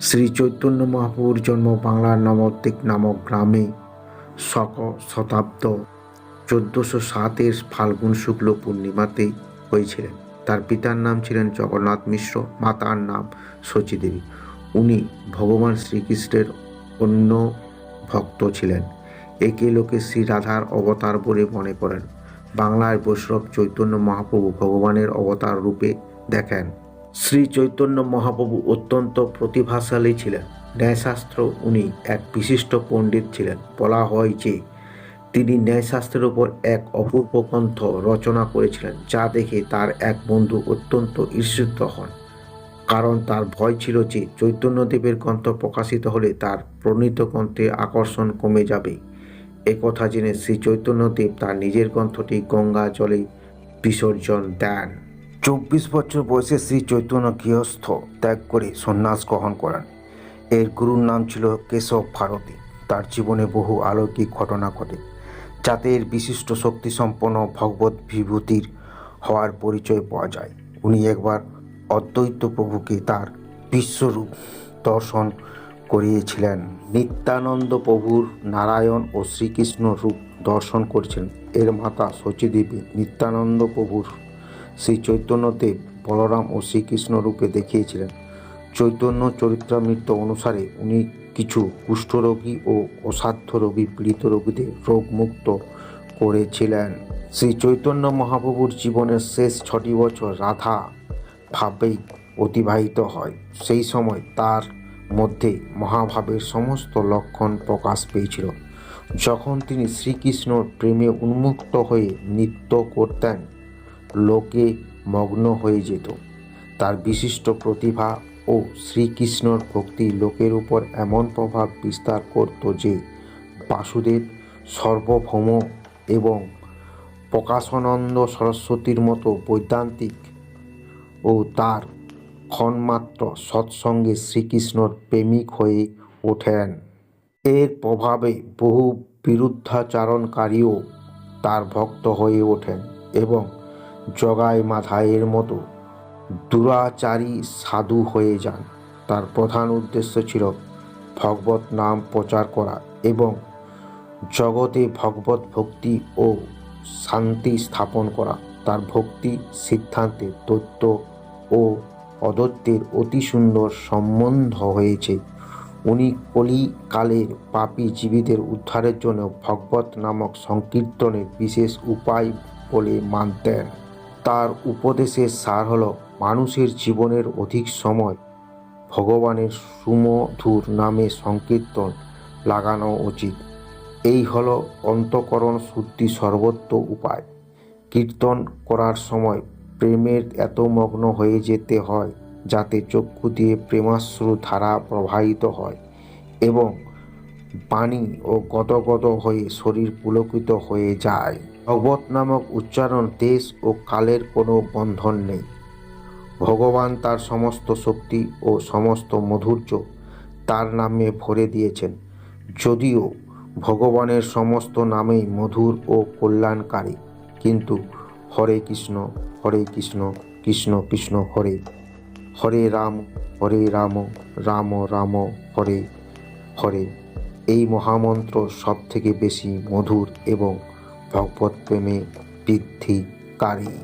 শ্রী চৈতন্য মহাপ্রভুর জন্ম বাংলার নবদ্বীপ নামক গ্রামে শক শতাব্দ চোদ্দোশো সাতের ফাল্গুন শুক্ল পূর্ণিমাতে হয়েছিলেন। তার পিতার নাম ছিলেন জগন্নাথ মিশ্র, মাতার নাম শচী দেবী। উনি ভগবান শ্রীকৃষ্ণের অন্য ভক্ত ছিলেন। একে লোকে শ্রী রাধার অবতার বলে মনে করেন। বাংলায় বৈষ্ণব চৈতন্য মহাপ্রভু ভগবানের অবতার রূপে দেখেন। শ্রী চৈতন্য মহাপ্রভু অত্যন্ত প্রতিভাশালী ছিলেন। ন্যায়শাস্ত্র উনি এক বিশিষ্ট পণ্ডিত ছিলেন। বলা হয় যে, তিনি ন্যায়শাস্ত্রের উপর এক অপূর্ব গ্রন্থ রচনা করেছিলেন, যা দেখে তার এক বন্ধু অত্যন্ত ঈর্ষিত হন। কারণ তার ভয় ছিল যে, চৈতন্যদেবের গ্রন্থ প্রকাশিত হলে তার প্রণীত গ্রন্থে আকর্ষণ কমে যাবে। একথা জেনে শ্রী চৈতন্যদেব তার নিজের গ্রন্থটি গঙ্গা জলে বিসর্জন দেন। চব্বিশ বছর বয়সে শ্রী চৈতন্য গৃহস্থ ত্যাগ করে সন্ন্যাস গ্রহণ করেন। এর গুরুর নাম ছিল কেশব ভারতী। তার জীবনে বহু অলৌকিক ঘটনা ঘটে, যাতে এর বিশিষ্ট শক্তিসম্পন্ন ভগবত বিভূতির হওয়ার পরিচয় পাওয়া যায়। উনি একবার অদ্বৈত প্রভুকে তার বিশ্বরূপ দর্শন করিয়েছিলেন। নিত্যানন্দ প্রভুর নারায়ণ ও শ্রীকৃষ্ণ রূপ দর্শন করেছিলেন। এর মাতা শচীদেবী নিত্যানন্দ প্রভুর শ্রী চৈতন্যদেব বলরাম ও শ্রীকৃষ্ণ রূপে দেখিয়েছিলেন। চৈতন্য চরিত্রামৃত অনুসারে উনি কিছু কুষ্ঠরোগী ও অসাধ্য রোগী, পীড়িত রোগীদের রোগমুক্ত করেছিলেন। শ্রী চৈতন্য মহাপ্রভুর জীবনের শেষ ছটি বছর রাধা ভাবেই অতিবাহিত হয়। সেই সময় তার মধ্যে মহাভাবের সমস্ত লক্ষণ প্রকাশ পেয়েছিল। যখন তিনি শ্রীকৃষ্ণর প্রেমে উন্মুক্ত হয়ে নৃত্য করতেন লোকে মগ্ন হয়ে যেত। তার বিশিষ্ট প্রতিভা ও শ্রীকৃষ্ণর ভক্তি লোকের উপর এমন প্রভাব বিস্তার করত যে, বাসুদেব সর্বভৌম এবং প্রকাশানন্দ সরস্বতীর মতো বৈদান্তিক ও তার ক্ষণমাত্র সৎসঙ্গে শ্রীকৃষ্ণর প্রেমিক হয়ে ওঠেন। এর প্রভাবে বহু বিরুদ্ধাচারণকারীও তার ভক্ত হয়ে ওঠেন এবং জগাই মাধায়ের মতো। দুরাচারী সাধু হয়ে যান। তার প্রধান উদ্দেশ্য ছিল ভগবত নাম প্রচার করা এবং জগতে ভগবত ভক্তি ও শান্তি স্থাপন করা। তার ভক্তি, সিদ্ধান্তে তত্ত্ব ও অদত্তের অতি সুন্দর সম্বন্ধ হয়েছে। উনি কলিকালের পাপী জীবীদের উদ্ধারের জন্য ভগবত নামক সংকীর্তনের বিশেষ উপায় বলে মানতেন। তার উপদেশের সার হল মানুষের জীবনের অধিক সময়। ভগবানের সুমধুর নামে সংকীর্তন লাগানো উচিত। এই হলো অন্তকরণ শুদ্ধি সর্বত্র উপায়। কীর্তন করার সময় প্রেমের এত মগ্ন হয়ে যেতে হয়, যাতে চক্ষু দিয়ে প্রেমাশ্রু ধারা প্রবাহিত হয় এবং বাণী ও গদগদ হয়ে শরীর পুলকিত হয়ে যায়। ভগবত নামক উচ্চারণ দেশ ও কালের কোনো বন্ধন নেই। ভগবান তার সমস্ত শক্তি ও সমস্ত মাধুর্য তার নামে ভরে দিয়েছেন। যদিও ভগবানের সমস্ত নামেই মধুর ও কল্যাণকারী, কিন্তু হরে কৃষ্ণ হরে কৃষ্ণ কৃষ্ণ কৃষ্ণ হরে হরে রাম হরে রাম রাম রাম হরে হরে। এই মহামন্ত্র সব থেকে বেশি মধুর এবং ভগবত প্রেমে বৃদ্ধিকারী।